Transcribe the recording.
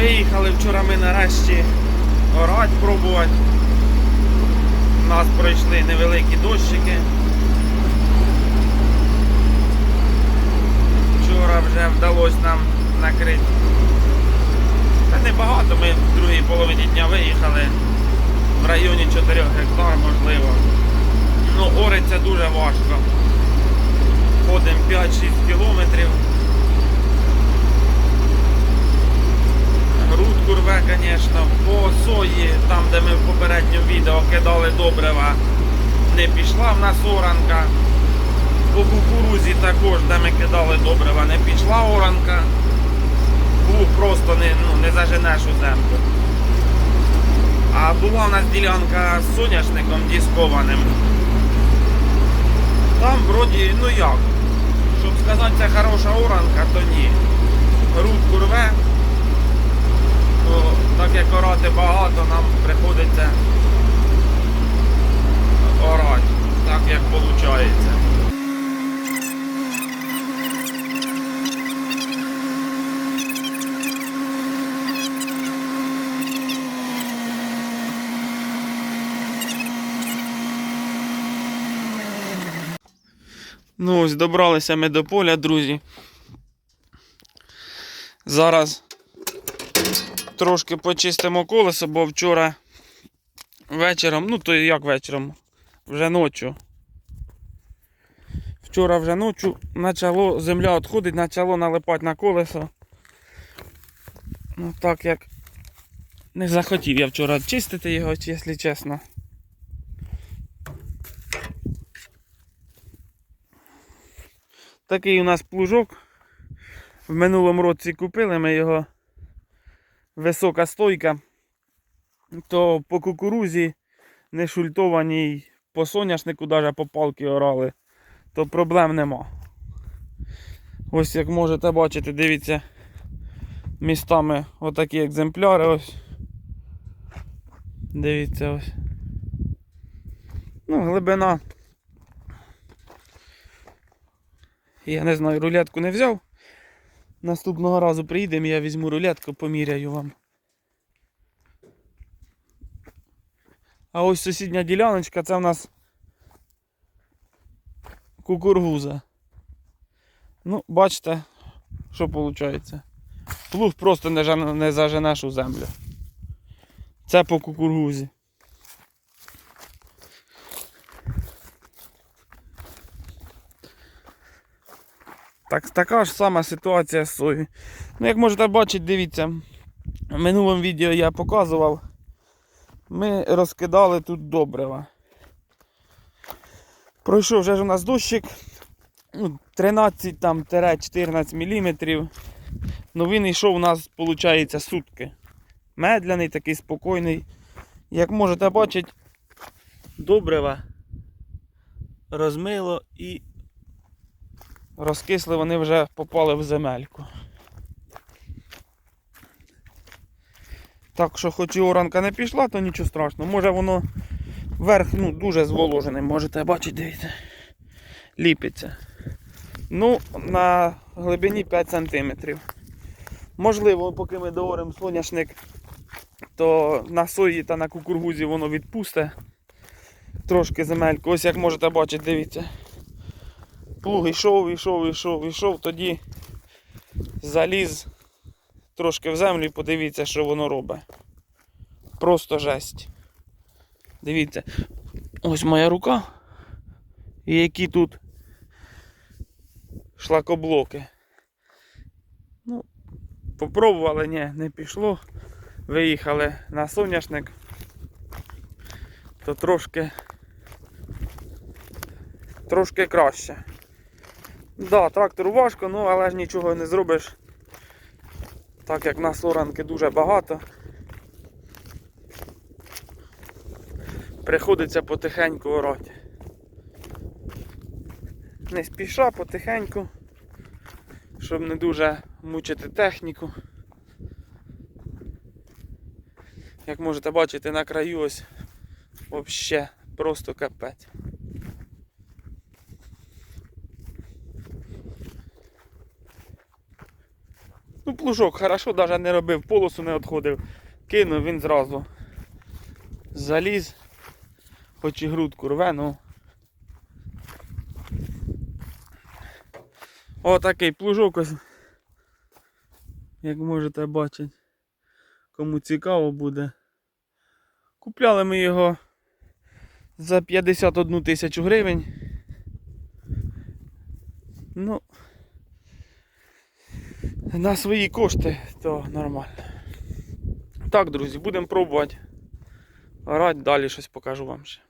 Виїхали вчора ми нарешті орати пробувати. У нас пройшли невеликі дощики. Вчора вже вдалося нам накрити. Та небагато, ми в другій половині дня виїхали в районі 4 гектар, можливо. Ну, Ориться дуже важко. Ходимо 5-6 кілометрів. Грудку рве, звісно, по сої, там де ми в попередньому відео кидали добрива, не пішла в нас оранка. По кукурузі також, де ми кидали добрива, не пішла оранка. Плуг просто не, ну, не заженеш у землю. А була в нас ділянка з соняшником дискованим. Там вроді, ну як, щоб сказати, це хороша оранка, то ні. Грудку рве, то так як орати багато, нам приходиться орати, так як виходить. Ну ось добралися ми до поля, друзі. Зараз трошки почистимо колесо, бо вчора вечором, ну то як вечором, вже ночі. Вчора вже ночі почало, земля відходить, почало налипати на колесо. Ну так як не захотів я вчора чистити його, якщо чесно. Такий у нас плужок. В минулому році купили ми його висока стойка. То по кукурузі не шультованій, по соняшнику навіть по палки орали, то проблем нема. Ось як можете бачити, дивіться, містами отакі екземпляри ось. Дивіться ось. Ну, глибина Я не знаю, рулетку не взяв. Наступного разу приїдемо, я візьму рулетку, поміряю вам. А ось сусідня діляночка, це в нас кукургуза. Ну, бачите, що виходить. Плуг просто не, жан- не заженеш у землю. Це по кукургузі. Так, така ж сама ситуація з сою. Ну, як можете бачити, дивіться, в минулому відео я показував. Ми розкидали тут добрива. Пройшов вже ж у нас дощик ну, 13-14 мм. Ну він йшов у нас, виходить, сутки. Медленний, такий спокійний. Як можете бачити, добрива розмило і розкисли, вони вже попали в земельку. Так що хоч і оранка не пішла, то нічого страшного. Може воно верх ну, дуже зволожений, можете бачити, дивіться. Ліпиться. Ну, на глибині 5 см. Можливо, поки ми дооримо соняшник, то на сої та на кукургузі воно відпусте трошки земельку. Ось як можете бачити, дивіться. Плуг йшов, йшов, йшов, йшов, тоді заліз трошки в землю і подивіться, що воно робить. Просто жесть. Дивіться, ось моя рука. І які тут шлакоблоки. Ну, попробували, ні, не пішло. Виїхали на соняшник, то трошки трошки краще. Да, трактору важко, ну але ж нічого не зробиш. Так як на соранки дуже багато. Приходиться потихеньку орати. Не спіша, потихеньку, щоб не дуже мучити техніку. Як можете бачити на краю ось взагалі просто капець. Ну, плужок хорошо, навіть не робив, полосу не відходив. Кинув він зразу. заліз, хоч і грудку рве, ну. Отакий плужок ось. Як можете бачити. Кому цікаво буде. Купляли ми його за 51 тисячу гривень. Ну, на свої кошти, то нормально. Так, друзі, будемо пробувати. грати, далі щось покажу вам ще.